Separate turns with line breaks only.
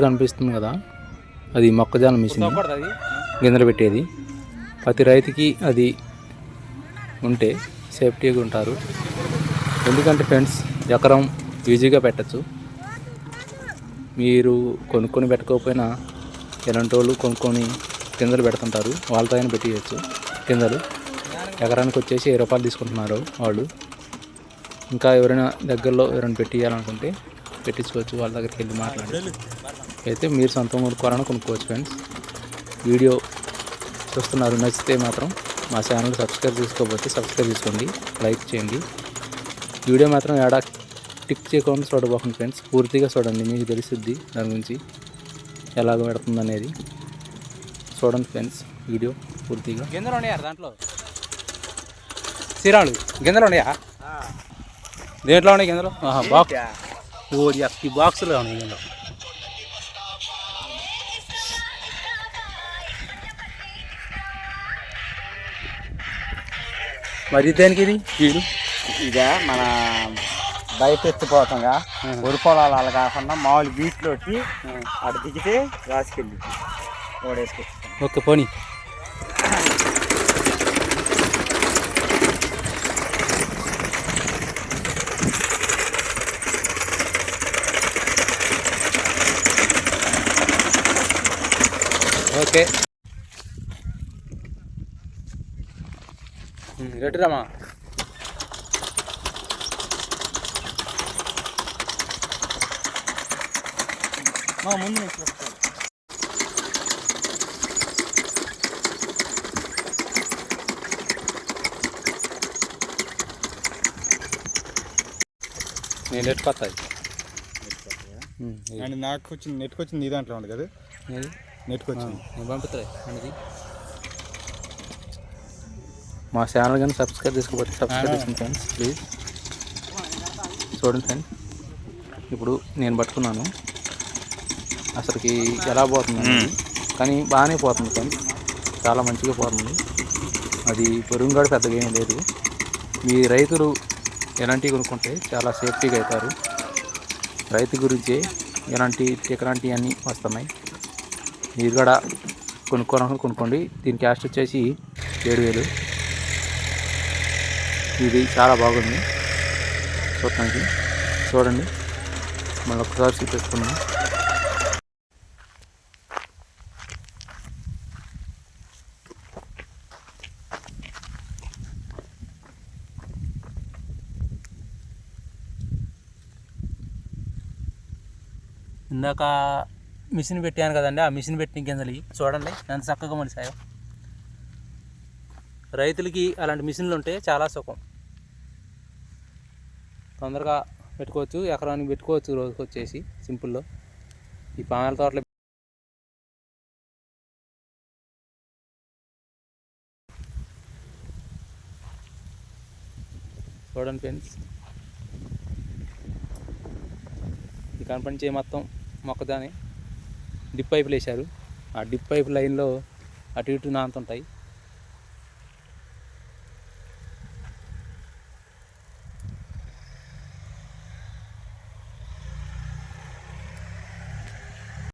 కనిపిస్తుంది కదా. అది మొక్కజొన్న మిషన్. గింజలు పెట్టేది. ప్రతి రైతుకి అది ఉంటే సేఫ్టీగా ఉంటారు. ఎందుకంటే ఫ్రెండ్స్ ఎకరం ఈజీగా పెట్టచ్చు. మీరు కొనుక్కొని పెట్టకపోయినా ఎలాంటి వాళ్ళు కొనుక్కొని కిందలు పెడుతుంటారు. వాళ్ళతో అయినా పెట్టేయచ్చు కిందలు ఎకరానికి వచ్చేసి ఏ రూపాయలు తీసుకుంటున్నారు వాళ్ళు. ఇంకా ఎవరైనా దగ్గరలో ఎవరైనా పెట్టియాలనుకుంటే పెట్టించుకోవచ్చు. వాళ్ళ దగ్గరికి వెళ్ళి మాట్లాడి అయితే మీరు సొంతం కొనుక్కోవాలని కొనుక్కోవచ్చు ఫ్రెండ్స్ వీడియో చూస్తున్నారు నచ్చితే మాత్రం మా ఛానల్ సబ్స్క్రైబ్ చేసుకోకపోతే సబ్స్క్రైబ్ చేసుకోండి లైక్ చేయండి. వీడియో మాత్రం ఏడా టిక్ చేయకుండా చూడబోకండి ఫ్రెండ్స్ పూర్తిగా చూడండి మీకు తెలుస్తుంది దాని గురించి ఎలాగ పెడుతుంది అనేది చూడండి ఫ్రెండ్స్ వీడియో పూర్తిగా.
గింజలు ఉన్నాయా దాంట్లో? సిరాలు గింజలు ఉన్నాయా? దేంట్లో ఉన్నాయి గింజలు? బాక్స్ ఓ ఈ బాక్సులో ఉన్నాయి గింజలు. మరి దేనికి ఇది? వీడు
ఇక మన బయట ఎత్తిపోతాంగా వరి పొలాలు అలా కాకుండా మామూలు బీచ్లోకి అటు దిగితే రాసుకెళ్ళి ఓడేసుకొచ్చుతాం
ఓకే పోనీ. ఓకే. రెడ్డిరామా
మా ముందు
నేను ఎట్టుకొస్తాయి
అండ్ నాకు వచ్చింది నెట్కి వచ్చింది ఈ దాంట్లో ఉంది కదా? నెట్కి వచ్చింది
నేను పంపుతాయి
మా ఛానల్ కానీ సబ్స్క్రైబ్ చేసుకోకపోతే సబ్స్క్రైబ్ చేసుకోండి ఫ్రెండ్స్ ప్లీజ్ చూడండి ఫ్రెండ్స్ ఇప్పుడు నేను పట్టుకున్నాను. అసలుకి ఎలా పోతుంది. కానీ బాగానే పోతుంది ఫ్రెండ్స్ చాలా మంచిగా పోతుంది. అది పొరుగుగాడు పెద్దగా ఏం లేదు. మీ రైతులు ఎలాంటివి కొనుక్కుంటే చాలా సేఫ్టీగా అవుతారు. రైతు గురించి ఎలాంటి ఎలాంటి అన్నీ వస్తున్నాయి. మీరు కూడా కొనుక్కోవాలనుకుని కొనుక్కోండి. దీని కాస్ట్ వచ్చేసి ఏడు వేలు. ఇది చాలా బాగుంది. చూడటానికి. చూడండి. మళ్ళీ ఒకసారి చూపిస్తున్నాం
ఇందాక మిషన్ పెట్టాను కదండి ఆ మిషన్ పెట్టిన గింజలు చూడండి ఎంత చక్కగా మలిసాయో రైతులకి అలాంటి మిషన్లు ఉంటే చాలా సుఖం. తొందరగా పెట్టుకోవచ్చు ఎకరానికి పెట్టుకోవచ్చు రోజుకి వచ్చేసి సింపుల్లో. ఈ పామాల తోటలు చూడండి ఫ్రెండ్స్. ఈ కనపంచే మొత్తం మొక్కదాని డిప్ పైపులు వేశారు. ఆ డిప్ పైప్ లైన్లో అటు ఇటు నాంతుంటాయి